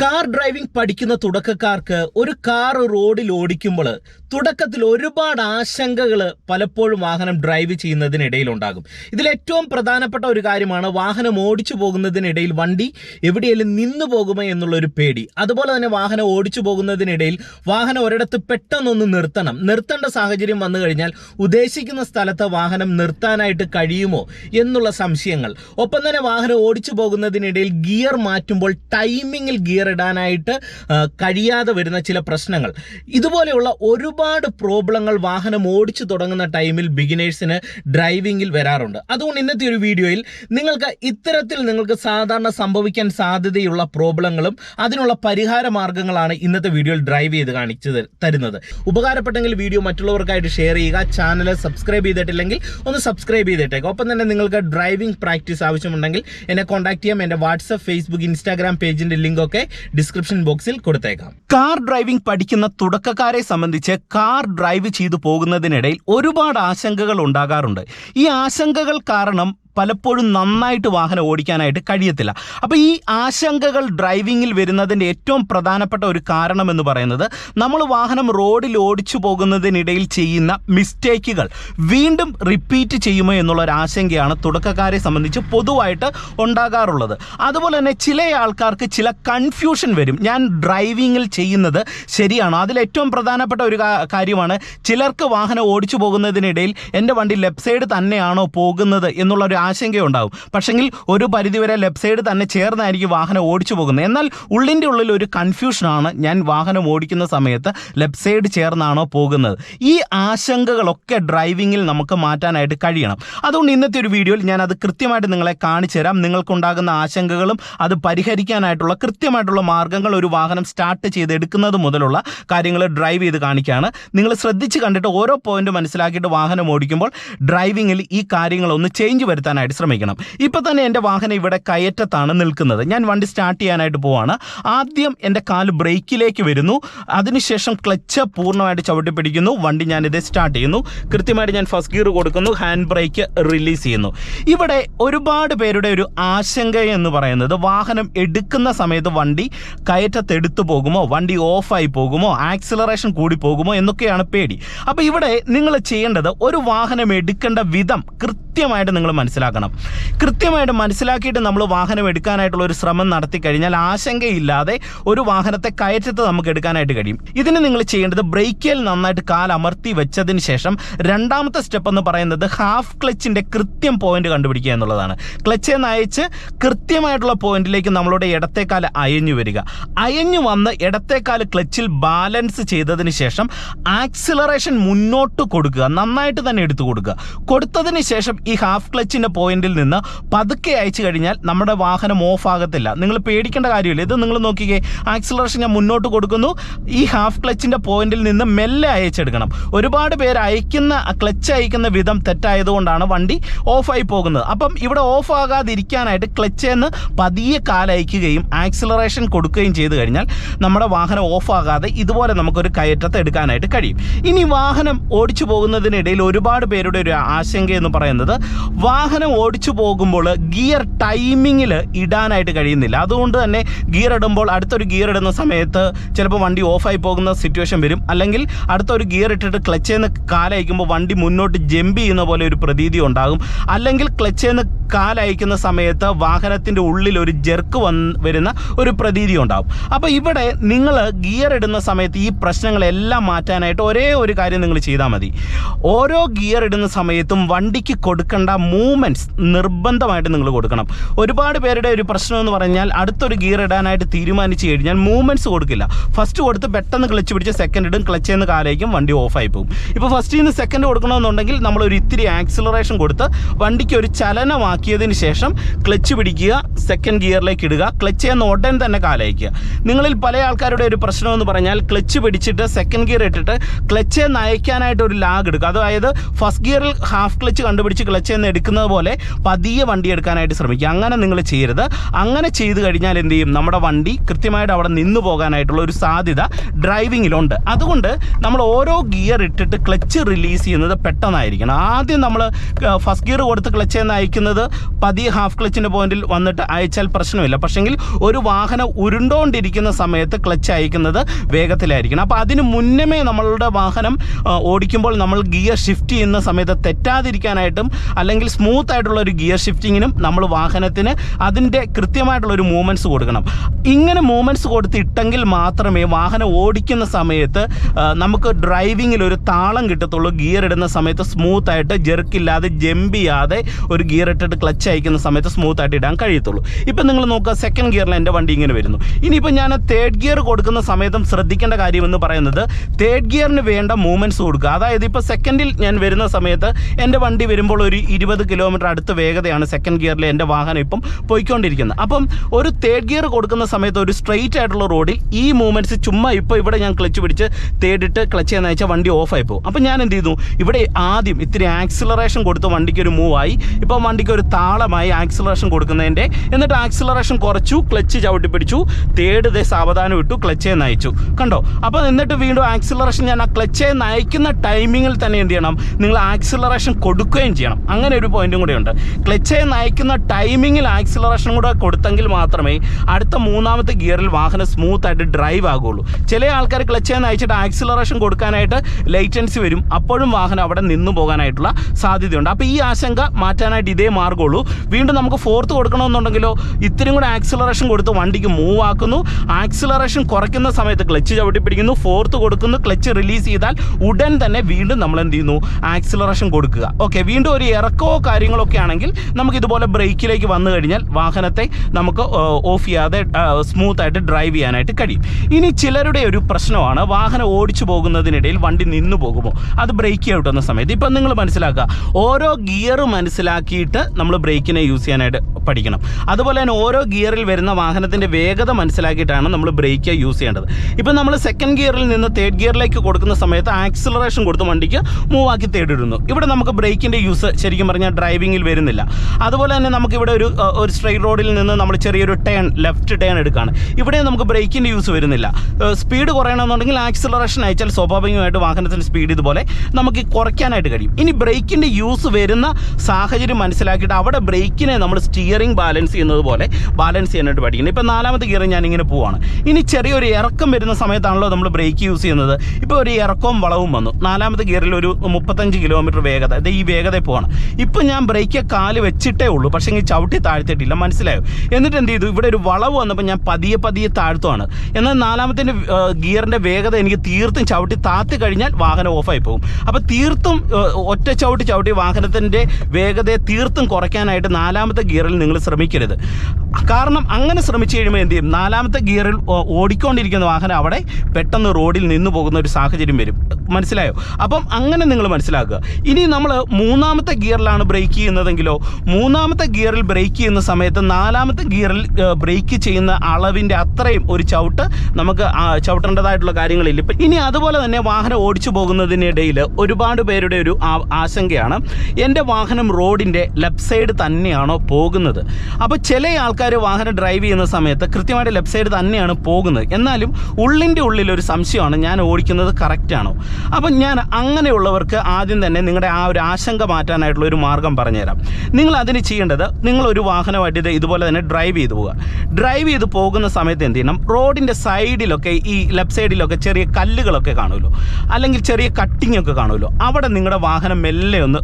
Car driving പഠിക്കുന്ന തുടക്കക്കാർക്ക് ഒരു കാർ റോഡിൽ ഓടിക്കുമ്പോൾ തുടക്കത്തിൽ ഒരുപാട് ആശങ്കകൾ പലപ്പോഴും വാഹനം ഡ്രൈവ് ചെയ്യുന്നതിനിടയിൽ ഉണ്ടാകും. ഇതിൽ ഏറ്റവും പ്രധാനപ്പെട്ട ഒരു കാര്യമാണ് വാഹനം ഓടിച്ചു പോകുന്നതിനിടയിൽ വണ്ടി എവിടെയെങ്കിലും നിന്നു പോകുമോ എന്നുള്ളൊരു പേടി. അതുപോലെ തന്നെ വാഹനം ഓടിച്ചു പോകുന്നതിനിടയിൽ വാഹനം ഒരിടത്ത് പെട്ടെന്നൊന്ന് നിർത്തണം. നിർത്തേണ്ട സാഹചര്യം വന്നു കഴിഞ്ഞാൽ ഉദ്ദേശിക്കുന്ന സ്ഥലത്ത് വാഹനം നിർത്താനായിട്ട് കഴിയുമോ എന്നുള്ള സംശയങ്ങൾ. ഒപ്പം തന്നെ വാഹനം ഓടിച്ചു പോകുന്നതിനിടയിൽ ഗിയർ മാറ്റുമ്പോൾ ടൈമിങ്ങിൽ ഗിയർ ഇടാനായിട്ട് കഴിയാതെ വരുന്ന ചില പ്രശ്നങ്ങൾ. ഇതുപോലെയുള്ള ഒരുപാട് പ്രോബ്ലങ്ങൾ വാഹനം ഓടിച്ചു തുടങ്ങുന്ന ടൈമിൽ ബിഗിനേഴ്സിന് ഡ്രൈവിങ്ങിൽ വരാറുണ്ട്. അതുകൊണ്ട് ഇന്നത്തെ ഒരു വീഡിയോയിൽ നിങ്ങൾക്ക് ഇത്തരത്തിൽ നിങ്ങൾക്ക് സാധാരണ സംഭവിക്കാൻ സാധ്യതയുള്ള പ്രോബ്ലങ്ങളും അതിനുള്ള പരിഹാര മാർഗങ്ങളാണ് ഇന്നത്തെ വീഡിയോയിൽ ഡ്രൈവ് ചെയ്ത് കാണിച്ചു തര- തരുന്നത്. ഉപകാരപ്പെട്ടെങ്കിൽ വീഡിയോ മറ്റുള്ളവർക്കായിട്ട് ഷെയർ ചെയ്യുക ചാനൽ സബ്സ്ക്രൈബ് ചെയ്തിട്ടില്ലെങ്കിൽ ഒന്ന് സബ്സ്ക്രൈബ് ചെയ്തിട്ടേക്ക് ഒപ്പം തന്നെ നിങ്ങൾക്ക് ഡ്രൈവിംഗ് പ്രാക്ടീസ് ആവശ്യമുണ്ടെങ്കിൽ എന്നെ കോൺടാക്ട് ചെയ്യാം. എന്റെ വാട്സപ്പ് ഫേസ്ബുക്ക് ഇൻസ്റ്റാഗ്രാം പേജിന്റെ ലിങ്ക് ഒക്കെ ഡിസ്ക്രിപ്ഷൻ ബോക്സിൽ കൊടുത്തേക്കാം കാർ ഡ്രൈവിംഗ് പഠിക്കുന്ന തുടക്കക്കാരെ സംബന്ധിച്ച് കാർ ഡ്രൈവ് ചെയ്തു പോകുന്നതിനിടയിൽ ഒരുപാട് ആശങ്കകൾ ഉണ്ടാകാറുണ്ട്. ഈ ആശങ്കകൾ കാരണം പലപ്പോഴും നന്നായിട്ട് വാഹനം ഓടിക്കാനായിട്ട് കഴിയത്തില്ല. അപ്പോൾ ഈ ആശങ്കകൾ ഡ്രൈവിങ്ങിൽ വരുന്നതിന്റെ ഏറ്റവും പ്രധാനപ്പെട്ട ഒരു കാരണം എന്ന് പറയുന്നത് നമ്മൾ വാഹനം റോഡിൽ ഓടിച്ചു പോകുന്നതിനിടയിൽ ചെയ്യുന്ന മിസ്റ്റേക്കുകൾ വീണ്ടും റിപ്പീറ്റ് ചെയ്യുമോ എന്നുള്ള ഒരു ആശങ്കയാണ് തുടക്കക്കാരെ സംബന്ധിച്ച് പൊതുവായിട്ട് ഉണ്ടാകാറുള്ളത്. അതുപോലെ തന്നെ ചില ആൾക്കാർക്ക് ചില കൺഫ്യൂഷൻ വരും. ഞാൻ ഡ്രൈവിങ്ങിൽ ചെയ്യുന്നത് ശരിയാണ്? അതിൽ ഏറ്റവും പ്രധാനപ്പെട്ട ഒരു കാര്യമാണ് ചിലർക്ക് വാഹനം ഓടിച്ചു പോകുന്നതിനിടയിൽ എന്റെ വണ്ടി ലെഫ്റ്റ് സൈഡ് തന്നെയാണോ പോകുന്നത് എന്നുള്ള ഒരു ആശങ്കയുണ്ടാവും. പക്ഷെങ്കിൽ ഒരു പരിധിവരെ ലെഫ്റ്റ് സൈഡ് തന്നെ ചേർന്നായിരിക്കും വാഹനം ഓടിച്ചു പോകുന്നത്. എന്നാൽ ഉള്ളിന്റെ ഉള്ളിൽ ഒരു കൺഫ്യൂഷനാണ് ഞാൻ വാഹനം ഓടിക്കുന്ന സമയത്ത് ലെഫ്റ്റ് സൈഡ് ചേർന്നാണോ പോകുന്നത്. ഈ ആശങ്കകളൊക്കെ ഡ്രൈവിങ്ങിൽ നമുക്ക് മാറ്റാനായിട്ട് കഴിയണം. അതുകൊണ്ട് ഇന്നത്തെ ഒരു വീഡിയോയിൽ ഞാൻ അത് കൃത്യമായിട്ട് നിങ്ങളെ കാണിച്ചു തരാം. നിങ്ങൾക്കുണ്ടാകുന്ന ആശങ്കകളും അത് പരിഹരിക്കാനായിട്ടുള്ള കൃത്യമായിട്ടുള്ള മാർഗങ്ങൾ ഒരു വാഹനം സ്റ്റാർട്ട് ചെയ്തെടുക്കുന്നത് മുതലുള്ള കാര്യങ്ങൾ ഡ്രൈവ് ചെയ്ത് കാണിക്കുകയാണ്. നിങ്ങൾ ശ്രദ്ധിച്ച് കണ്ടിട്ട് ഓരോ പോയിന്റ് മനസ്സിലാക്കിയിട്ട് വാഹനം ഓടിക്കുമ്പോൾ ഡ്രൈവിങ്ങിൽ ഈ കാര്യങ്ങളൊന്ന് ചേഞ്ച് ചേഞ്ച് വരുത്താനായിട്ട് ശ്രമിക്കണം. ഇപ്പോൾ തന്നെ എന്റെ വാഹനം ഇവിടെ കയറ്റത്താണ് നിൽക്കുന്നത്. ഞാൻ വണ്ടി സ്റ്റാർട്ട് ചെയ്യാനായിട്ട് പോവാണ്. ആദ്യം എന്റെ കാൽ ബ്രേക്കിലേക്ക് വരുന്നു. അതിനുശേഷം ക്ലച്ച് പൂർണമായിട്ട് ചവിട്ടി പിടിക്കുന്നു. വണ്ടി ഞാൻ ഞാനിത് സ്റ്റാർട്ട് ചെയ്യുന്നു. കൃത്യമായിട്ട് ഞാൻ ഫസ്റ്റ് ഗിയർ കൊടുക്കുന്നു. ഹാൻഡ് ബ്രേക്ക് റിലീസ് ചെയ്യുന്നു. ഇവിടെ ഒരുപാട് പേരുടെ ഒരു ആശങ്ക എന്ന് പറയുന്നത് വാഹനം എടുക്കുന്ന സമയത്ത് വണ്ടി കയറ്റത്തെടുത്തു പോകുമോ? വണ്ടി ഓഫായി പോകുമോ? ആക്സിലറേഷൻ കൂടി പോകുമോ? എന്നൊക്കെയാണ് പേടി. അപ്പോൾ ഇവിടെ നിങ്ങൾ ചെയ്യേണ്ടത് ഒരു വാഹനം എടുക്കേണ്ട വിധം കൃത്യമായിട്ട് നിങ്ങൾ മനസ്സിലാക്കണം. കൃത്യമായിട്ട് മനസ്സിലാക്കിയിട്ട് നമ്മൾ വാഹനം എടുക്കാനായിട്ടുള്ള ഒരു ശ്രമം നടത്തി കഴിഞ്ഞാൽ ആശങ്കയില്ലാതെ ഒരു വാഹനത്തെ കയറ്റത്ത് നമുക്ക് എടുക്കാനായിട്ട് കഴിയും. ഇതിന് നിങ്ങൾ ചെയ്യേണ്ടത് ബ്രേക്കിൽ നന്നായിട്ട് കാൽ അമർത്തി വെച്ചതിന് ശേഷം രണ്ടാമത്തെ സ്റ്റെപ്പ് എന്ന് പറയുന്നത് ഹാഫ് ക്ലച്ചിന്റെ കൃത്യം പോയിന്റ് കണ്ടുപിടിക്കുക എന്നുള്ളതാണ്. ക്ലച്ച് നയിച്ച് കൃത്യമായിട്ടുള്ള പോയിന്റിലേക്ക് നമ്മളുടെ ഇടത്തേക്കാൽ അയഞ്ഞു വരിക. അയഞ്ഞു വന്ന് ഇടത്തേക്കാൽ ക്ലച്ചിൽ ബാലൻസ് ചെയ്തതിന് ശേഷം ആക്സിലറേഷൻ മുന്നോട്ട് കൊടുക്കുക. നന്നായിട്ട് തന്നെ എടുത്തു കൊടുക്കുക. കൊടുത്തതിന് ശേഷം ഈ ഹാഫ് ക്ലച്ചിന്റെ പോയിന്റിൽ നിന്ന് പതുക്കെ അയച്ചു കഴിഞ്ഞാൽ നമ്മുടെ വാഹനം ഓഫ് ആകത്തില്ല. നിങ്ങൾ പേടിക്കേണ്ട കാര്യമില്ല. ഇത് നിങ്ങൾ നോക്കിക്കേ ആക്സിലറേഷൻ ഞാൻ മുന്നോട്ട് കൊടുക്കുന്നു. ഈ ഹാഫ് ക്ലച്ചിന്റെ പോയിന്റിൽ നിന്ന് മെല്ലെ അയച്ചെടുക്കണം. ഒരുപാട് പേര് അയക്കുന്ന ക്ലച്ച് അയക്കുന്ന വിധം തെറ്റായതുകൊണ്ടാണ് വണ്ടി ഓഫായി പോകുന്നത്. അപ്പം ഇവിടെ ഓഫ് ആകാതിരിക്കാനായിട്ട് ക്ലച്ചെന്ന് പതിയെ കാലയക്കുകയും ആക്സിലറേഷൻ കൊടുക്കുകയും ചെയ്തു കഴിഞ്ഞാൽ നമ്മുടെ വാഹനം ഓഫ് ആകാതെ ഇതുപോലെ നമുക്കൊരു കയറ്റത്ത് എടുക്കാനായിട്ട് കഴിയും. ഇനി വാഹനം ഓടിച്ചു പോകുന്നതിനിടയിൽ ഒരുപാട് പേരുടെ ഒരു ആശങ്ക എന്ന് പറയുന്നത് വാഹനം ഓടിച്ചു പോകുമ്പോൾ ഗിയർ ടൈമിങ്ങിൽ ഇടാനായിട്ട് കഴിയുന്നില്ല. അതുകൊണ്ട് തന്നെ ഗിയർ ഇടുമ്പോൾ അടുത്തൊരു ഗിയർ ഇടുന്ന സമയത്ത് ചിലപ്പോൾ വണ്ടി ഓഫായി പോകുന്ന സിറ്റുവേഷൻ വരും. അല്ലെങ്കിൽ അടുത്തൊരു ഗിയർ ഇട്ടിട്ട് ക്ലച്ചേന്ന് കാലയക്കുമ്പോൾ വണ്ടി മുന്നോട്ട് ജമ്പ് ചെയ്യുന്ന പോലെ ഒരു പ്രതീതി ഉണ്ടാകും. അല്ലെങ്കിൽ ക്ലച്ചേന്ന് കാലയക്കുന്ന സമയത്ത് വാഹനത്തിന്റെ ഉള്ളിൽ ഒരു ജെർക്ക് വന്ന് വരുന്ന ഒരു പ്രതീതി ഉണ്ടാകും അപ്പോൾ ഇവിടെ നിങ്ങൾ ഗിയർ ഇടുന്ന സമയത്ത് ഈ പ്രശ്നങ്ങളെല്ലാം മാറ്റാനായിട്ട് ഒരേ ഒരു കാര്യം നിങ്ങൾ ചെയ്താൽ മതി. ഓരോ ഗിയർ ഇടുന്ന സമയത്തും വണ്ടിക്ക് കൊടുക്കേണ്ട മൂവ്മെന്റ്സ് നിർബന്ധമായിട്ട് നിങ്ങൾ കൊടുക്കണം. ഒരുപാട് പേരുടെ ഒരു പ്രശ്നം എന്ന് പറഞ്ഞാൽ അടുത്തൊരു ഗിയർ ഇടാനായിട്ട് തീരുമാനിച്ചു കഴിഞ്ഞാൽ മൂവ്മെന്റ്സ് കൊടുക്കില്ല. ഫസ്റ്റ് കൊടുത്ത് പെട്ടെന്ന് ക്ലച്ച് പിടിച്ച് സെക്കൻഡ് ഇടും ക്ലച്ച് ചെയ്യുന്ന കാലേക്കും വണ്ടി ഓഫായി പോകും. ഇപ്പോൾ ഫസ്റ്റിൽ നിന്ന് സെക്കൻഡ് കൊടുക്കണമെന്നുണ്ടെങ്കിൽ നമ്മൾ ഒരു ഇത്തിരി ആക്സിലറേഷൻ കൊടുത്ത് വണ്ടിക്ക് ഒരു ചലനമാക്കിയതിന് ശേഷം ക്ലച്ച് പിടിക്കുക സെക്കൻഡ് ഗിയറിലേക്ക് ഇടുക ക്ലച്ച് ചെയ്യുന്ന ഉടൻ തന്നെ കാലയക്കുക. നിങ്ങളിൽ പല ആൾക്കാരുടെ ഒരു പ്രശ്നം എന്ന് പറഞ്ഞാൽ ക്ലച്ച് പിടിച്ചിട്ട് സെക്കൻഡ് ഗിയർ ഇട്ടിട്ട് ക്ലച്ച് നയിക്കാനായിട്ട് ഒരു ലാഗ് എടുക്കുക. അതായത് ഫസ്റ്റ് ഗിയറിൽ ഹാഫ് ക്ലച്ച് കണ്ടുപിടിച്ച് ക്ലച്ച് എന്ന് എടുക്കുന്നത് ഇതുപോലെ പതിയെ വണ്ടി എടുക്കാനായിട്ട് ശ്രമിക്കുക. അങ്ങനെ നിങ്ങൾ ചെയ്യരുത്. അങ്ങനെ ചെയ്തു കഴിഞ്ഞാൽ എന്ത് ചെയ്യും? നമ്മുടെ വണ്ടി കൃത്യമായിട്ട് അവിടെ നിന്ന് പോകാനായിട്ടുള്ള ഒരു സാധ്യത ഡ്രൈവിങ്ങിലുണ്ട്. അതുകൊണ്ട് നമ്മൾ ഓരോ ഗിയർ ഇട്ടിട്ട് ക്ലച്ച് റിലീസ് ചെയ്യുന്നത് പെട്ടെന്നായിരിക്കണം. ആദ്യം നമ്മൾ ഫസ്റ്റ് ഗിയർ കൊടുത്ത് ക്ലച്ച് എന്ന് അയക്കുന്നത് പതിയെ ഹാഫ് ക്ലച്ചിന്റെ പോയിന്റിൽ വന്നിട്ട് അയച്ചാൽ പ്രശ്നമില്ല. പക്ഷെങ്കിൽ ഒരു വാഹനം ഉരുണ്ടോണ്ടിരിക്കുന്ന സമയത്ത് ക്ലച്ച് അയക്കുന്നത് വേഗത്തിലായിരിക്കണം. അപ്പോൾ അതിന് മുന്നമേ നമ്മളുടെ വാഹനം ഓടിക്കുമ്പോൾ നമ്മൾ ഗിയർ ഷിഫ്റ്റ് ചെയ്യുന്ന സമയത്ത് തെറ്റാതിരിക്കാനായിട്ടും അല്ലെങ്കിൽ സ്മൂത്ത് ആയിട്ടുള്ള ഒരു ഗിയർ ഷിഫ്റ്റിങ്ങിനും നമ്മൾ വാഹനത്തിന് അതിന്റെ കൃത്യമായിട്ടുള്ള ഒരു മൂവ്മെന്റ്സ് കൊടുക്കണം. ഇങ്ങനെ മൂവ്മെന്റ്സ് കൊടുത്തിട്ടെങ്കിൽ മാത്രമേ വാഹനം ഓടിക്കുന്ന സമയത്ത് നമുക്ക് ഡ്രൈവിങ്ങിൽ ഒരു താളം കിട്ടത്തുള്ളൂ. ഗിയർ ഇടുന്ന സമയത്ത് സ്മൂത്തായിട്ട് ജെർക്കില്ലാതെ ജമ്പ് ചെയ്യാതെ ഒരു ഗിയർ ഇട്ടിട്ട് ക്ലച്ച് അയക്കുന്ന സമയത്ത് സ്മൂത്തായിട്ട് ഇടാൻ കഴിയത്തുള്ളൂ. ഇപ്പം നിങ്ങൾ നോക്കുക സെക്കൻഡ് ഗിയറിൽ എന്റെ വണ്ടി ഇങ്ങനെ വരുന്നു. ഇനിയിപ്പോൾ ഞാൻ തേർഡ് ഗിയർ കൊടുക്കുന്ന സമയത്തും ശ്രദ്ധിക്കേണ്ട കാര്യമെന്ന് പറയുന്നത് തേർഡ് ഗിയറിന് വേണ്ട മൂവ്മെന്റ്സ് കൊടുക്കുക. അതായത് ഇപ്പോൾ സെക്കൻഡിൽ ഞാൻ വരുന്ന സമയത്ത് എന്റെ വണ്ടി വരുമ്പോൾ ഒരു ഇരുപത് കിലോമീറ്റർ അടുത്ത് വേഗതയാണ് സെക്കൻഡ് ഗിയറിൽ എന്റെ വാഹനം ഇപ്പം പോയിക്കൊണ്ടിരിക്കുന്നത്. അപ്പം ഒരു തേർഡ് ഗിയർ കൊടുക്കുന്ന സമയത്ത് ഒരു സ്ട്രെയിറ്റ് ആയിട്ടുള്ള റോഡിൽ ഈ മൂവ്മെന്റ്സ് ചുമ്മാ ഇപ്പോൾ ഇവിടെ ഞാൻ ക്ലച്ച് പിടിച്ച് തേടിട്ട് ക്ലച്ച് ചെയ്യുന്ന വെച്ചാൽ വണ്ടി ഓഫായി പോകും. അപ്പം ഞാൻ എന്ത് ചെയ്തു? ഇവിടെ ആദ്യം ഇത്തിരി ആക്സിലറേഷൻ കൊടുത്ത് വണ്ടിക്ക് ഒരു മൂവ് ആയി. വണ്ടിക്ക് ഒരു താളമായി ആക്സിലറേഷൻ കൊടുക്കുന്നതിന്റെ എന്നിട്ട് ആക്സിലറേഷൻ കുറച്ചു ക്ലച്ച് ചവിട്ടി പിടിച്ചു തേട് ദേ സാവധാനം ഇട്ടു ക്ലച്ചേ നയിച്ചു. കണ്ടോ? അപ്പോൾ എന്നിട്ട് വീണ്ടും ആക്സിലറേഷൻ ഞാൻ ആ ക്ലച്ചേ നയിക്കുന്ന ടൈമിങ്ങിൽ തന്നെ എന്ത് ചെയ്യണം? നിങ്ങൾ ആക്സിലറേഷൻ കൊടുക്കുകയും ചെയ്യണം. അങ്ങനെ ഒരു പോയിന്റും കൂടെ ഉണ്ട് ക്ലച്ചേ നയിക്കുന്ന ടൈമിങ്ങിൽ ആക്സിലറേഷൻ കൂടെ കൊടുത്തെങ്കിൽ മാത്രമേ അടുത്ത മൂന്നാമത്തെ ഗിയറിൽ വാഹനം സ്മൂത്ത് ആയിട്ട് ഡ്രൈവ് ആകുള്ളൂ. ചില ആൾക്കാർ ക്ലച്ചേ നയിച്ചിട്ട് ആക്സിലറേഷൻ കൊടുക്കാനായിട്ട് ലൈറ്റൻസി വരും. അപ്പോഴും വാഹനം അവിടെ നിന്നു പോകാനായിട്ടുള്ള സാധ്യതയുണ്ട്. അപ്പോൾ ഈ ആശങ്ക മാറ്റാനായിട്ട് ഇതേ മാർഗമുള്ളൂ വീണ്ടും നമുക്ക് ഫോർത്ത് കൊടുക്കണമെന്നുണ്ടെങ്കിലോ ഇത്രയും കൂടെ ആക്സിലറേഷൻ കൊടുത്ത് വണ്ടിക്ക് മൂവ് ആക്കുന്നു. ആക്സിലറേഷൻ കുറയ്ക്കുന്ന സമയത്ത് ക്ലച്ച് ചവിട്ടി പിടിക്കുന്നു ഫോർത്ത് കൊടുക്കുന്നു. ക്ലച്ച് റിലീസ് ചെയ്താൽ ഉടൻ തന്നെ വീണ്ടും നമ്മൾ എന്ത് ചെയ്യുന്നു? ആക്സിലറേഷൻ കൊടുക്കുക. ഓക്കെ വീണ്ടും ഒരു ഇറക്കമോ കാര്യങ്ങളൊക്കെ ആണെങ്കിൽ നമുക്ക് ഇതുപോലെ ബ്രേക്കിലേക്ക് വന്നു കഴിഞ്ഞാൽ വാഹനത്തെ നമുക്ക് ഓഫ് ചെയ്യാതെ സ്മൂത്ത് ആയിട്ട് ഡ്രൈവ് ചെയ്യാനായിട്ട് കഴിയും. ഇനി ചിലരുടെ ഒരു പ്രശ്നമാണ് വാഹനം ഓടിച്ചു പോകുന്നതിനിടയിൽ വണ്ടി നിന്നു പോകുമോ? അത് ബ്രേക്ക് ഔട്ടുന്ന സമയത്ത്. ഇപ്പം നിങ്ങൾ മനസ്സിലാക്കുക ഓരോ ഗിയർ മനസ്സിലാക്കിയിട്ട് നമ്മൾ ബ്രേക്കിനെ യൂസ് ചെയ്യാനായിട്ട് പഠിക്കണം. അതുപോലെ തന്നെ ഓരോ ഗിയറിൽ വരുന്ന വാഹനത്തിന്റെ വേഗത മനസ്സിലാക്കിയിട്ടാണ് നമ്മൾ ബ്രേക്ക് യൂസ് ചെയ്യേണ്ടത്. ഇപ്പം നമ്മൾ സെക്കൻഡ് ഗിയറിൽ നിന്ന് തേർഡ് ഗിയറിലേക്ക് കൊടുക്കുന്ന സമയത്ത് ആക്സിലറേഷൻ കൊടുത്ത് വണ്ടിക്ക് മൂവ് ആക്കി തേടിടുന്നു. ഇവിടെ നമുക്ക് ബ്രേക്കിന്റെ യൂസ് ശരിക്കും പറഞ്ഞാൽ ഡ്രൈവിങ്ങിൽ വരുന്നില്ല. അതുപോലെ തന്നെ നമുക്കിവിടെ ഒരു ഒരു സ്ട്രെയിറ്റ് റോഡിൽ നിന്ന് നമ്മൾ ചെറിയൊരു ടേൺ ലെഫ്റ്റ് ടേൺ എടുക്കുകയാണ് ഇവിടെ നമുക്ക് ബ്രേക്കിന്റെ യൂസ് വരുന്നില്ല. സ്പീഡ് കുറയണമെന്നുണ്ടെങ്കിൽ ആക്സിലറേഷൻ അയച്ചാൽ സ്വാഭാവികമായിട്ട് വാഹനത്തിന്റെ സ്പീഡ് ഇതുപോലെ നമുക്ക് കുറയ്ക്കാനായിട്ട് കഴിയും. ഇനി ബ്രേക്കിന്റെ യൂസ് വരുന്ന സാഹചര്യം മനസ്സിലാക്കിയിട്ട് അവിടെ ബ്രേക്കിനെ നമ്മൾ സ്റ്റിയറിംഗ് ബാലൻസ് ചെയ്യുന്നത് പോലെ ബാലൻസ് ചെയ്യാനായിട്ട് പഠിക്കണം. ഇപ്പോൾ നാലാമത്തെ ഗിയറിൽ ഞാൻ ഇങ്ങനെ പോവാണ്. ഇനി ചെറിയൊരു ഇറക്കം വരുന്ന സമയത്താണല്ലോ നമ്മൾ ബ്രേക്ക് യൂസ് ചെയ്യുന്നത്. ഇപ്പോൾ ഒരു ഇറക്കവും വളവും വന്നു. നാലാമത്തെ ഗിയറിൽ ഒരു മുപ്പത്തഞ്ച് കിലോമീറ്റർ വേഗത. ഇത് ഈ വേഗതയിൽ പോവാണ്. ഇപ്പം ഞാൻ ബ്രേക്ക് കാൽ വെച്ചിട്ടേ ഉള്ളൂ. പക്ഷേ ഈ ചവിട്ടി താഴ്ത്തിയിട്ടില്ല. മനസ്സിലായോ? എന്നിട്ട് എന്ത് ചെയ്തു? ഇവിടെ ഒരു വളവ് വന്നപ്പോൾ ഞാൻ പതിയെ പതിയെ താഴ്ത്തുവാണ്. എന്നാൽ നാലാമത്തെ ഗിയറിന്റെ വേഗത എനിക്ക് തീർത്തും ചവിട്ടി താത്തി കഴിഞ്ഞാൽ വാഹനം ഓഫായി പോകും. അപ്പോൾ തീർത്തും ഒറ്റ ചവിട്ടി ചവിട്ടി വാഹനത്തിന്റെ വേഗതയെ തീർത്തും കുറയ്ക്കാനായിട്ട് നാലാമത്തെ ഗിയറിൽ നിങ്ങൾ ശ്രമിക്കരുത്. കാരണം അങ്ങനെ ശ്രമിച്ചു കഴിയുമ്പോൾ എന്ത് ചെയ്യും? നാലാമത്തെ ഗിയറിൽ ഓടിക്കൊണ്ടിരിക്കുന്ന വാഹനം അവിടെ പെട്ടെന്ന് റോഡിൽ നിന്ന് പോകുന്ന ഒരു സാഹചര്യം വരും. മനസ്സിലായോ? അപ്പം അങ്ങനെ നിങ്ങൾ മനസ്സിലാക്കുക. ഇനി നമ്മൾ മൂന്നാമത്തെ ഗിയറിലാണ് ബ്രേക്ക് ചെയ്യുന്നതെങ്കിലോ മൂന്നാമത്തെ ഗിയറിൽ ബ്രേക്ക് ചെയ്യുന്ന സമയത്ത് നാലാമത്തെ ഗിയറിൽ ബ്രേക്ക് ചെയ്യുന്ന അളവിന്റെ അത്രയും ഒരു ചവിട്ട് നമുക്ക് ചവിട്ടേണ്ടതായിട്ടുള്ള കാര്യങ്ങളില്ല. ഇപ്പം ഇനി അതുപോലെ തന്നെ വാഹനം ഓടിച്ചു പോകുന്നതിനിടയിൽ ഒരുപാട് പേരുടെ ഒരു ആശങ്കയാണ്. എന്റെ വാഹനം റോഡിന്റെ ലെഫ്റ്റ് സൈഡ് തന്നെയാണോ പോകുന്നത്? അപ്പോൾ ചില ആൾക്കാർ വാഹനം ഡ്രൈവ് ചെയ്യുന്ന സമയത്ത് കൃത്യമായിട്ട് ലെഫ്റ്റ് സൈഡ് തന്നെയാണ് പോകുന്നത്. എന്നാലും ഉള്ളിന്റെ ഉള്ളിൽ ഒരു സംശയമാണ് ഞാൻ ഓടിക്കുന്നത് കറക്റ്റാണോ? അപ്പം ഞാൻ അങ്ങനെയുള്ളവർക്ക് ആദ്യം തന്നെ നിങ്ങളുടെ ആ ഒരു ആശങ്ക മാറ്റാനായിട്ടുള്ള ഒരു മാർഗം പറഞ്ഞുതരാം. നിങ്ങൾ അതിന് ചെയ്യേണ്ടത് നിങ്ങൾ ഒരു വാഹനമായിട്ട് ഇത് ഇതുപോലെ തന്നെ ഡ്രൈവ് ചെയ്തു പോവുക. ഡ്രൈവ് ചെയ്ത് പോകുന്ന സമയത്ത് എന്ത് ചെയ്യണം? റോഡിന്റെ സൈഡിലൊക്കെ ഈ ലെഫ്റ്റ് സൈഡിലൊക്കെ ചെറിയ കല്ലുകളൊക്കെ കാണുമല്ലോ. അല്ലെങ്കിൽ ചെറിയ കട്ടിങ് ഒക്കെ കാണുമല്ലോ. അവിടെ നിങ്ങളുടെ വാഹനം മെല്ലെ ഒന്ന്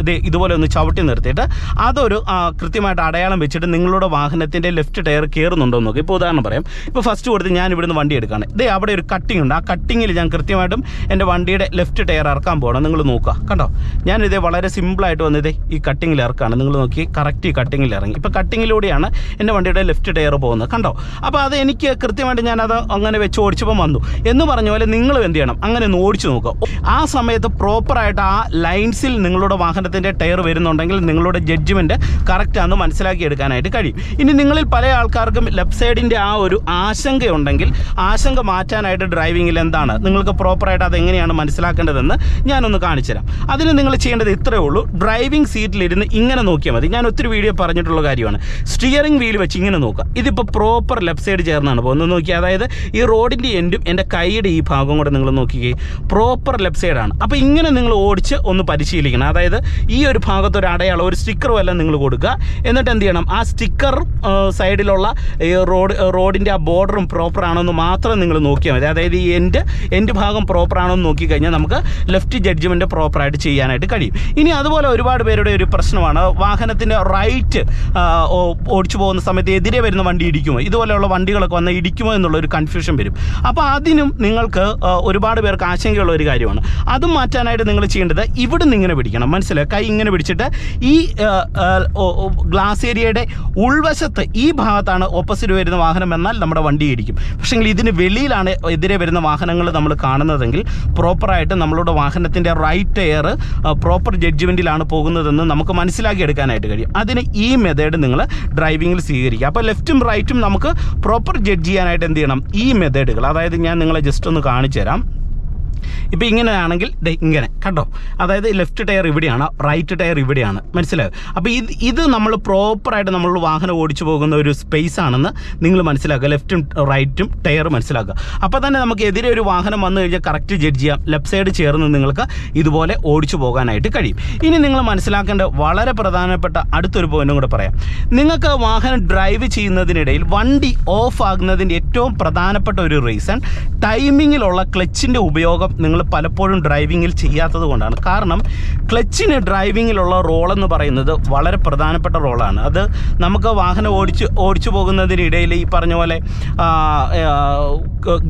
ഇത് ഇതുപോലെ ഒന്ന് ചവിട്ടി നിർത്തിയിട്ട് അതൊരു കൃത്യമായിട്ട് അടയാളം വെച്ചിട്ട് നിങ്ങളുടെ വാഹനത്തിന്റെ ലെഫ്റ്റ് ടയർ കയറുന്നുണ്ടോ നോക്കി. ഇപ്പോൾ ഉദാഹരണം പറയാം. ഇപ്പോൾ ഫസ്റ്റ് കൊടുത്ത് ഞാൻ ഇവിടുന്ന് വണ്ടി എടുക്കുകയാണ് ഇതേ അവിടെ ഒരു കട്ടിങ് ഉണ്ട്. ആ കട്ടിങ്ങിൽ ഞാൻ കൃത്യമായിട്ടും എന്റെ വണ്ടിയുടെ ലെഫ്റ്റ് ടയർ ഇറക്കാൻ പോകണം നിങ്ങൾ നോക്കുക. കണ്ടോ? ഞാൻ ഇതേ വളരെ സിമ്പിളായിട്ട് വന്നതേ ഈ കട്ടിങ്ങിൽ ഇറക്കാണ്. നിങ്ങൾ നോക്കി കറക്റ്റ് കട്ടിങ്ങിൽ ഇറങ്ങി. ഇപ്പോൾ കട്ടിങ്ങിലൂടെയാണ് എന്റെ വണ്ടിയുടെ ലെഫ്റ്റ് ടയർ പോകുന്നത്. കണ്ടോ? അപ്പോൾ അത് എനിക്ക് കൃത്യമായിട്ട് ഞാനത് അങ്ങനെ വെച്ച് ഓടിച്ചപ്പോൾ വന്നു. എന്ന് പറഞ്ഞ പോലെ നിങ്ങളും എന്ത് ചെയ്യണം? അങ്ങനെ ഒന്ന് ഓടിച്ചു നോക്കുക. ആ സമയത്ത് പ്രോപ്പറായിട്ട് ആ ലൈൻസിൽ നിങ്ങളുടെ വാഹനത്തിന്റെ ടയർ വരുന്നുണ്ടെങ്കിൽ നിങ്ങളുടെ ജഡ്ജ്മെന്റ് കറക്റ്റാണെന്ന് മനസ്സിലാക്കി എടുക്കാനായിട്ട് കഴിയും. ഇനി നിങ്ങളിൽ പല ആൾക്കാർക്കും ലെഫ്റ്റ് സൈഡിന്റെ ആ ഒരു ആശങ്കയുണ്ടെങ്കിൽ ആശങ്ക മാറ്റാനായിട്ട് ഡ്രൈവിങ്ങിൽ എന്താണ്? നിങ്ങൾക്ക് പ്രോപ്പറായിട്ട് അത് എങ്ങനെയാണ് മനസ്സിലാക്കേണ്ടതെന്ന് ഞാനൊന്ന് കാണിച്ചു തരാം അതിന് നിങ്ങൾ ചെയ്യേണ്ടത് ഇത്രയേ ഉള്ളൂ. ഡ്രൈവിംഗ് സീറ്റ് സീറ്റിലിരുന്ന് ഇങ്ങനെ നോക്കിയാൽ മതി. ഞാൻ ഒത്തിരി വീഡിയോ പറഞ്ഞിട്ടുള്ള കാര്യമാണ്. സ്റ്റിയറിംഗ് വീൽ വെച്ച് ഇങ്ങനെ നോക്കുക. ഇതിപ്പോൾ പ്രോപ്പർ ലെഫ്റ്റ് സൈഡ് ചേർന്നാണ്. ഒന്ന് നോക്കി അതായത് ഈ റോഡിന്റെ എൻഡും എന്റെ കൈയുടെ ഈ ഭാഗം കൂടെ നിങ്ങൾ നോക്കിക്കേ. പ്രോപ്പർ ലെഫ്റ്റ് സൈഡാണ് അപ്പോൾ ഇങ്ങനെ നിങ്ങൾ ഓടിച്ച് ഒന്ന് പരിശീലിക്കണം. അതായത് ഈ ഒരു ഭാഗത്ത് ഒരു അടയാളം ഒരു സ്റ്റിക്കറും എല്ലാം നിങ്ങൾ കൊടുക്കുക. എന്നിട്ട് എന്ത് ചെയ്യണം? ആ സ്റ്റിക്കർ സൈഡിലുള്ള ഈ റോഡ് റോഡിന്റെ ആ ബോർഡറും പ്രോപ്പർ ആണോ എന്ന് മാത്രം നിങ്ങൾ നോക്കിയാൽ മതി. അതായത് ഈ എൻഡ് എൻഡ് ഭാഗം പ്രോപ്പർ ആണോ എന്ന് നോക്കിക്കഴിഞ്ഞാൽ നമുക്ക് ലെഫ്റ്റ് ജഡ്ജ്മെന്റ് പ്രോപ്പറായിട്ട് ചെയ്യാനായിട്ട് കഴിയും. ഇനി അതുപോലെ ഒരുപാട് പേരുടെ ഒരു പ്രശ്നമാണ്. വാഹനത്തിന്റെ റൈറ്റ് ഓടിച്ചു പോകുന്ന സമയത്ത് എതിരെ വരുന്ന വണ്ടി ഇടിക്കുമോ? ഇതുപോലെയുള്ള വണ്ടികളൊക്കെ വന്നാൽ ഇടിക്കുമോ എന്നുള്ള ഒരു കൺഫ്യൂഷൻ വരും. അപ്പോൾ അതിനും നിങ്ങൾക്ക് ഒരുപാട് പേർക്ക് ആശങ്കയുള്ള ഒരു കാര്യമാണ്. അതും മാറ്റാനായിട്ട് നിങ്ങൾ ചെയ്യേണ്ടത് ഇവിടെ നിന്ന് ഇങ്ങനെ പിടിക്കണം. മനസ്സിലായി? കൈ ഇങ്ങനെ പിടിച്ചിട്ട് ഈ ഗ്ലാസ് ഏരിയയുടെ ഉൾവശത്ത് ഈ ഭാഗത്താണ് ഓപ്പോസിറ്റ് വരുന്ന വാഹനം എന്നാൽ നമ്മുടെ വണ്ടി ഇടിക്കും. പക്ഷേ ഇതിന് വെളിയിലാണ് എതിരെ വരുന്ന വാഹനങ്ങൾ നമ്മൾ കാണുന്നതെങ്കിൽ പ്രോപ്പറായിട്ട് നമ്മളുടെ വാഹനത്തിന്റെ റൈറ്റ് എയർ പ്രോപ്പർ ജഡ്ജ്മെന്റിലാണ് പോകുന്നതെന്ന് നമുക്ക് മനസ്സിലാക്കിയെടുക്കാനായിട്ട് കഴിയും. അതിന് ഈ മെത്തേഡ് നിങ്ങൾ ഡ്രൈവിങ്ങിൽ സ്വീകരിക്കുക. അപ്പോൾ ലെഫ്റ്റും റൈറ്റും നമുക്ക് പ്രോപ്പർ ജഡ്ജ് ചെയ്യാനായിട്ട് എന്ത് ചെയ്യണം? ഈ മെത്തേഡുകൾ അതായത് ഞാൻ നിങ്ങളെ ജസ്റ്റ് ഒന്ന് കാണിച്ചു തരാം ഇപ്പോൾ ഇങ്ങനെയാണെങ്കിൽ ഇങ്ങനെ കണ്ടോ? അതായത് ലെഫ്റ്റ് ടയർ ഇവിടെയാണ് റൈറ്റ് ടയർ ഇവിടെയാണ്. മനസ്സിലായോ? അപ്പോൾ ഇത് ഇത് നമ്മൾ പ്രോപ്പറായിട്ട് നമ്മൾ വാഹനം ഓടിച്ചു പോകുന്ന ഒരു സ്പേസ് ആണെന്ന് നിങ്ങൾ മനസ്സിലാക്കുക. ലെഫ്റ്റും റൈറ്റും ടയർ മനസ്സിലാക്കുക. അപ്പോൾ തന്നെ നമുക്ക് എതിരെ ഒരു വാഹനം വന്നു കഴിഞ്ഞാൽ കറക്റ്റ് ജഡ്ജ് ചെയ്യാം. ലെഫ്റ്റ് സൈഡ് ചേർന്ന് നിങ്ങൾക്ക് ഇതുപോലെ ഓടിച്ചു പോകാനായിട്ട് കഴിയും. ഇനി നിങ്ങൾ മനസ്സിലാക്കേണ്ട വളരെ പ്രധാനപ്പെട്ട അടുത്തൊരു പോയിന്റും കൂടെ പറയാം. നിങ്ങൾക്ക് വാഹനം ഡ്രൈവ് ചെയ്യുന്നതിനിടയിൽ വണ്ടി ഓഫ് ആകുന്നതിന്റെ ഏറ്റവും പ്രധാനപ്പെട്ട ഒരു റീസൺ ടൈമിങ്ങിലുള്ള ക്ലച്ചിന്റെ ഉപയോഗം നിങ്ങൾ പലപ്പോഴും ഡ്രൈവിങ്ങിൽ ചെയ്യാത്തത് കൊണ്ടാണ്. കാരണം ക്ലച്ചിന് ഡ്രൈവിങ്ങിലുള്ള റോൾ എന്ന് പറയുന്നത് വളരെ പ്രധാനപ്പെട്ട റോളാണ് അത് നമുക്ക് വാഹനം ഓടിച്ച് ഓടിച്ചു പോകുന്നതിനിടയിൽ ഈ പറഞ്ഞ പോലെ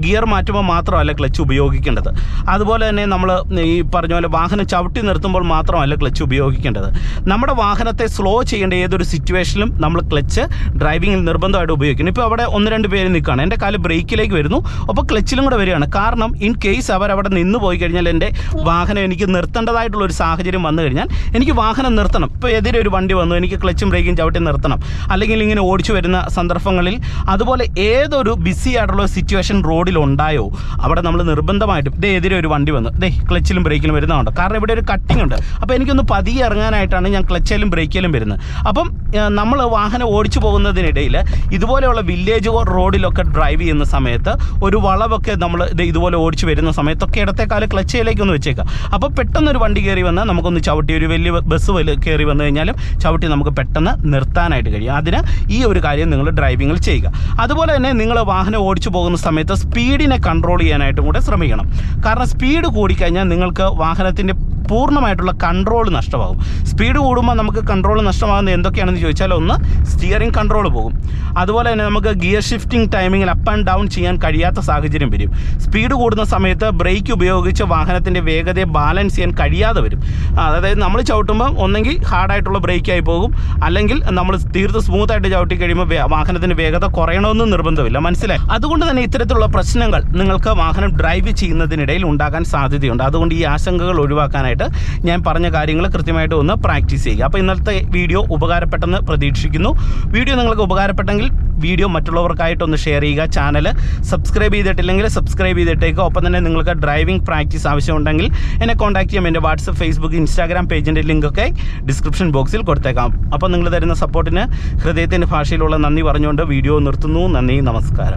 ഗിയർ മാറ്റുമ്പോൾ മാത്രമല്ല ക്ലച്ച് ഉപയോഗിക്കേണ്ടത്. അതുപോലെ തന്നെ നമ്മൾ ഈ പറഞ്ഞ പോലെ വാഹനം ചവിട്ടി നിർത്തുമ്പോൾ മാത്രമല്ല ക്ലച്ച് ഉപയോഗിക്കേണ്ടത്. നമ്മുടെ വാഹനത്തെ സ്ലോ ചെയ്യേണ്ട ഏതൊരു സിറ്റുവേഷനിലും നമ്മൾ ക്ലച്ച് ഡ്രൈവിങ്ങിൽ നിർബന്ധമായിട്ട് ഉപയോഗിക്കുന്നു ഇപ്പോൾ അവിടെ ഒന്ന് രണ്ട് പേര് നിൽക്കുകയാണ്. എന്റെ കാൽ ബ്രേക്കിലേക്ക് വരുന്നു. അപ്പോൾ ക്ലച്ചിലും കൂടെ വരികയാണ്. കാരണം ഇൻ കേസ് അവർ അവിടെ നിന്ന് പോയി കഴിഞ്ഞാൽ എന്റെ വാഹനം എനിക്ക് നിർത്തേണ്ടതായിട്ടുള്ള ഒരു സാഹചര്യം വന്നു കഴിഞ്ഞാൽ എനിക്ക് വാഹനം നിർത്തണം. ഇപ്പോൾ എതിരെ ഒരു വണ്ടി വന്നു എനിക്ക് ക്ലച്ചും ബ്രേക്കും ചവിട്ടി നിർത്തണം. അല്ലെങ്കിൽ ഇങ്ങനെ ഓടിച്ചു വരുന്ന സന്ദർഭങ്ങളിൽ അതുപോലെ ഏതൊരു ബിസി ആയിട്ടുള്ള സിറ്റുവേഷൻ റോഡിൽ ഉണ്ടായോ അവിടെ നമ്മൾ നിർബന്ധമായിട്ടും ഇതേ എതിരെ ഒരു വണ്ടി വന്നു. ദേ ക്ലച്ചിലും ബ്രേക്കിലും വരുന്നതുകൊണ്ട് കാരണം ഇവിടെ ഒരു കട്ടിംഗ് ഉണ്ട്. അപ്പോൾ എനിക്കൊന്ന് പതിയെ ഇറങ്ങാനായിട്ടാണ് ഞാൻ ക്ലച്ചിലും ബ്രേക്കിലും വരുന്നത്. അപ്പം നമ്മൾ വാഹനം ഓടിച്ചു പോകുന്നതിനിടയിൽ ഇതുപോലെയുള്ള വില്ലേജ് റോഡിലൊക്കെ ഡ്രൈവ് ചെയ്യുന്ന സമയത്ത് ഒരു വളവൊക്കെ നമ്മൾ ഇത് ഇതുപോലെ ഓടിച്ചു വരുന്ന സമയത്തൊക്കെ ഇടത്തേക്കാൽ ക്ലച്ചയിലേക്ക് ഒന്ന് വെച്ചേക്കാം. അപ്പോൾ പെട്ടെന്ന് ഒരു വണ്ടി കയറി വന്നാൽ നമുക്കൊന്ന് ചവിട്ടി ഒരു വലിയ ബസ് കയറി വന്നു കഴിഞ്ഞാലും ചവിട്ടി നമുക്ക് പെട്ടെന്ന് നിർത്താനായിട്ട് കഴിയും. അതിന് ഈ ഒരു കാര്യം നിങ്ങൾ ഡ്രൈവിങ്ങിൽ ചെയ്യുക. അതുപോലെ തന്നെ നിങ്ങൾ വാഹനം ഓടിച്ചു പോകുന്ന സമയത്ത് സ്പീഡിനെ കൺട്രോൾ ചെയ്യാനായിട്ടും കൂടെ ശ്രമിക്കണം. കാരണം സ്പീഡ് കൂടിക്കഴിഞ്ഞാൽ നിങ്ങൾക്ക് വാഹനത്തിന്റെ പൂർണമായിട്ടുള്ള കൺട്രോൾ നഷ്ടമാകും. സ്പീഡ് കൂടുമ്പോൾ നമുക്ക് കൺട്രോൾ നഷ്ടമാകുന്നത് എന്തൊക്കെയാണെന്ന് ചോദിച്ചാൽ ഒന്ന് സ്റ്റിയറിംഗ് കൺട്രോൾ പോകും. അതുപോലെ തന്നെ നമുക്ക് ഗിയർ ഷിഫ്റ്റിംഗ് ടൈമിങ്ങിൽ അപ്പ് ആൻഡ് ഡൗൺ ചെയ്യാൻ കഴിയാത്ത സാഹചര്യം വരും. സ്പീഡ് കൂടുന്ന സമയത്ത് ബ്രേക്ക് ഉപയോഗിച്ച് വാഹനത്തിന്റെ വേഗതയെ ബാലൻസ് ചെയ്യാൻ കഴിയാതെ വരും. അതായത് നമ്മൾ ചവിട്ടുമ്പോൾ ഒന്നെങ്കിൽ ഹാർഡായിട്ടുള്ള ബ്രേക്കായി പോകും. അല്ലെങ്കിൽ നമ്മൾ തീർത്ത് സ്മൂത്തായിട്ട് ചവിട്ടി കഴിയുമ്പോൾ വാഹനത്തിന്റെ വേഗത കുറയണമെന്ന് നിർബന്ധമില്ല. മനസ്സിലായി? അതുകൊണ്ട് തന്നെ ഇത്തരത്തിലുള്ള പ്രശ്നങ്ങൾ നിങ്ങൾക്ക് വാഹനം ഡ്രൈവ് ചെയ്യുന്നതിനിടയിൽ ഉണ്ടാകാൻ സാധ്യതയുണ്ട്. അതുകൊണ്ട് ഈ ആശങ്കകൾ ഒഴിവാക്കാനായിട്ട് ഞാൻ പറഞ്ഞ കാര്യങ്ങൾ കൃത്യമായിട്ട് ഒന്ന് പ്രാക്ടീസ് ചെയ്യുക. അപ്പോൾ ഇന്നത്തെ വീഡിയോ ഉപകാരപ്പെട്ടെന്ന് പ്രതീക്ഷിക്കുന്നു. വീഡിയോ നിങ്ങൾക്ക് ഉപകാരപ്പെട്ടെങ്കിൽ വീഡിയോ മറ്റുള്ളവർക്കായിട്ടൊന്ന് ഷെയർ ചെയ്യുക. ചാനൽ സബ്സ്ക്രൈബ് ചെയ്തിട്ടില്ലെങ്കിൽ സബ്സ്ക്രൈബ് ചെയ്തിട്ടേക്കുക ഒപ്പം തന്നെ നിങ്ങൾക്ക് ഡ്രൈവിംഗ് പ്രാക്ടീസ് ആവശ്യമുണ്ടെങ്കിൽ എന്നെ കോൺടാക്ട് ചെയ്യാം. എന്റെ വാട്സപ്പ് ഫേസ്ബുക്ക് ഇൻസ്റ്റാഗ്രാം പേജിന്റെ ലിങ്കൊക്കെ ഡിസ്ക്രിപ്ഷൻ ബോക്സിൽ കൊടുത്തേക്കാം. അപ്പോൾ നിങ്ങൾ തരുന്ന സപ്പോർട്ടിന് ഹൃദയത്തിന്റെ ഭാഷയിലുള്ള നന്ദി പറഞ്ഞുകൊണ്ട് വീഡിയോ നിർത്തുന്നു. നന്ദി നമസ്കാരം.